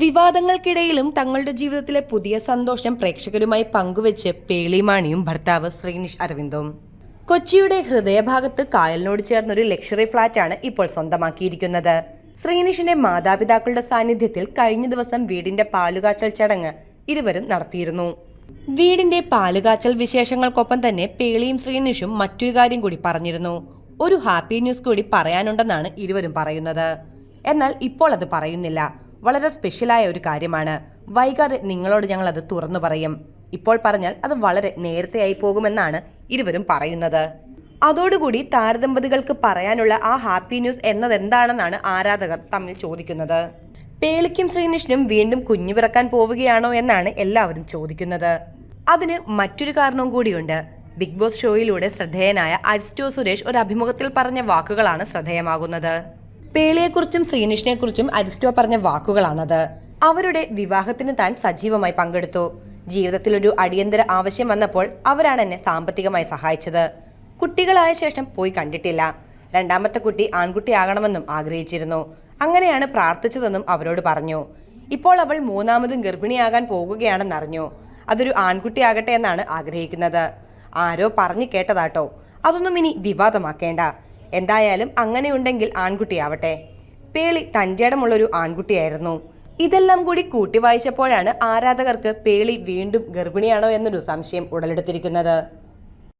വിവാദങ്ങൾക്കിടയിലും തങ്ങളുടെ ജീവിതത്തിലെ പുതിയ സന്തോഷം പ്രേക്ഷകരുമായി പങ്കുവെച്ച് പേളിമാണിയും ഭർത്താവ് ശ്രീനിഷ് അരവിന്ദും. കൊച്ചിയുടെ ഹൃദയഭാഗത്ത് കായലിനോട് ചേർന്ന ചേർന്നൊരു ലക്ഷറി ഫ്ളാറ്റാണ് ഇപ്പോൾ സ്വന്തമാക്കിയിരിക്കുന്നത്. ശ്രീനിഷിന്റെ മാതാപിതാക്കളുടെ സാന്നിധ്യത്തിൽ കഴിഞ്ഞ ദിവസം വീടിന്റെ പാലുകാച്ചൽ ചടങ്ങ് ഇരുവരും നടത്തിയിരുന്നു. വീടിന്റെ പാലുകാച്ചൽ വിശേഷങ്ങൾക്കൊപ്പം തന്നെ പേളിയും ശ്രീനിഷും മറ്റൊരു കാര്യം കൂടി പറഞ്ഞിരുന്നു. ഒരു ഹാപ്പി ന്യൂസ് കൂടി പറയാനുണ്ടെന്നാണ് ഇരുവരും പറയുന്നത്. എന്നാൽ ഇപ്പോൾ അത് പറയുന്നില്ല. വളരെ സ്പെഷ്യലായ ഒരു കാര്യമാണ്. വൈകാതെ നിങ്ങളോട് ഞങ്ങൾ അത് തുറന്നു പറയും. ഇപ്പോൾ പറഞ്ഞാൽ അത് വളരെ നേരത്തെയായി പോകുമെന്നാണ് ഇരുവരും പറയുന്നത്. അതോടുകൂടി താരദമ്പതികൾക്ക് പറയാനുള്ള ആ ഹാപ്പി ന്യൂസ് എന്നതെന്താണെന്നാണ് ആരാധകർ തമ്മിൽ ചോദിക്കുന്നത്. പേളിക്കും ശ്രീനിഷിനും വീണ്ടും കുഞ്ഞു പിറക്കാൻ പോവുകയാണോ എന്നാണ് എല്ലാവരും ചോദിക്കുന്നത്. അതിന് മറ്റൊരു കാരണവും കൂടിയുണ്ട്. ബിഗ് ബോസ് ഷോയിലൂടെ ശ്രദ്ധേയനായ അരിസ്റ്റോ സുരേഷ് ഒരു അഭിമുഖത്തിൽ പറഞ്ഞ വാക്കുകളാണ് ശ്രദ്ധേയമാകുന്നത്. പേളിയെക്കുറിച്ചും ശ്രീനിഷിനെക്കുറിച്ചും അരിസ്റ്റോ പറഞ്ഞ വാക്കുകളാണത്. അവരുടെ വിവാഹത്തിന് താൻ സജീവമായി പങ്കെടുത്തു. ജീവിതത്തിൽ ഒരു അടിയന്തര ആവശ്യം വന്നപ്പോൾ അവരാണ് എന്നെ സാമ്പത്തികമായി സഹായിച്ചത്. കുട്ടികളായ ശേഷം പോയി കണ്ടിട്ടില്ല. രണ്ടാമത്തെ കുട്ടി ആൺകുട്ടിയാകണമെന്നും ആഗ്രഹിച്ചിരുന്നു. അങ്ങനെയാണ് പ്രാർത്ഥിച്ചതെന്നും അവരോട് പറഞ്ഞു. ഇപ്പോൾ അവൾ മൂന്നാമതും ഗർഭിണിയാകാൻ പോകുകയാണെന്നറിഞ്ഞു. അതൊരു ആൺകുട്ടിയാകട്ടെ എന്നാണ് ആഗ്രഹിക്കുന്നത്. ആരോ പറഞ്ഞു കേട്ടതാട്ടോ. അതൊന്നും ഇനി വിവാദമാക്കേണ്ട. എന്തായാലും അങ്ങനെയുണ്ടെങ്കിൽ ആൺകുട്ടിയാവട്ടെ. പേളി തന്റെടമുള്ളൊരു ആൺകുട്ടിയായിരുന്നു. ഇതെല്ലാം കൂടി കൂട്ടി വായിച്ചപ്പോഴാണ് ആരാധകർക്ക് പേളി വീണ്ടും ഗർഭിണിയാണോ എന്നൊരു സംശയം ഉടലെടുത്തിരിക്കുന്നത്.